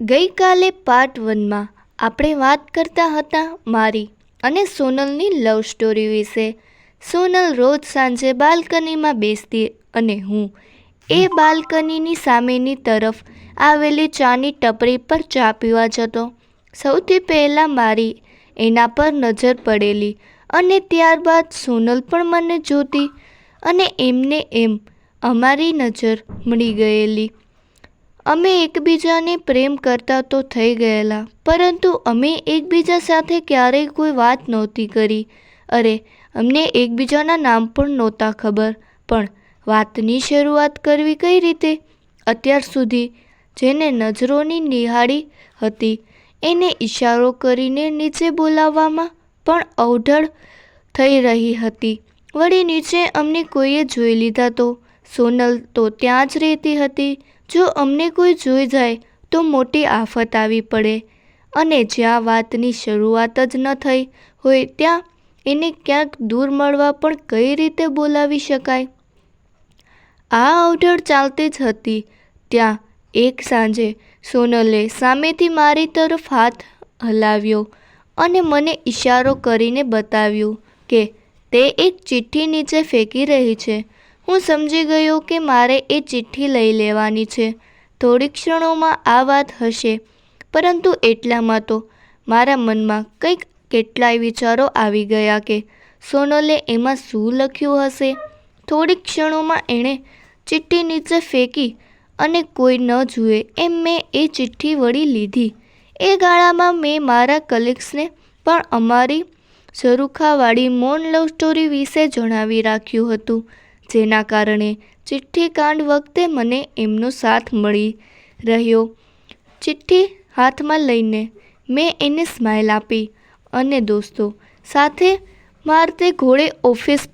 ગઈકાલે પાર્ટ વનમાં આપણે વાત કરતા હતા મારી અને સોનલની લવ સ્ટોરી વિશે. સોનલ રોજ સાંજે બાલ્કનીમાં બેસતી અને હું એ બાલ્કનીની સામેની તરફ આવેલી ચાની ટપરી પર ચા પીવા જતો. સૌથી પહેલાં મારી એના પર નજર પડેલી અને ત્યારબાદ સોનલ પણ મને જોતી અને એમને એમ અમારી નજર મળી ગયેલી. અમે એકબીજાને પ્રેમ કરતા તો થઈ ગયેલા, પરંતુ અમે એકબીજા સાથે ક્યારેય કોઈ વાત નહોતી કરી. અરે, અમને એકબીજાના નામ પણ નહોતા ખબર, પણ વાતની શરૂઆત કરવી કઈ રીતે? અત્યાર સુધી જેને નજરોની નિહાળી હતી, એને ઈશારો કરીને નીચે બોલાવવામાં પણ અવઢળ થઈ રહી હતી. વળી નીચે અમને કોઈએ જોઈ લીધા તો? સોનલ તો ત્યાં જ રહેતી હતી જો અમને કોઈ જોઈ જાય, તો મોટી આફત આવી પડે. અને જ્યાં વાતની શરૂઆત જ ન થઈ હોય, ત્યાં એને ક્યાંક દૂર મળવા પણ કઈ રીતે બોલાવી શકાય? આ અવઢળ ચાલતી જ હતી. ત્યાં એક સાંજે સોનલે સામેથી મારી તરફ હાથ હલાવ્યો અને મને ઇશારો કરીને બતાવ્યું કે તે એક ચિઠ્ઠી નીચે ફેંકી રહી છે. હું સમજી ગયો કે મારે એ ચિઠ્ઠી લઈ લેવાની છે. થોડી ક્ષણોમાં આ વાત હશે. પરંતુ એટલામાં તો મારા મનમાં કંઈક કેટલાય વિચારો આવી ગયા કે સોનલે એમાં શું લખ્યું હશે? થોડી ક્ષણોમાં એણે ચિઠ્ઠી નીચે ફેંકી અને કોઈ ન જુએ એમ મેં એ ચિઠ્ઠી વળી લીધી. એ ગાળામાં મેં મારા કલીગ્સને પણ અમારી ઝરૂખાવાળી મૌન લવ સ્ટોરી વિશે જણાવી રાખ્યું હતું. જેના કારણે ચિઠ્ઠી કાંડ વખતે મને એમનો સાથ મળી રહ્યો. ચિઠ્ઠી હાથમાં લઈને મેં એને સ્માઇલ આપી. અને દોસ્તો, સાથે મારતે ઘોડે ઓફિસ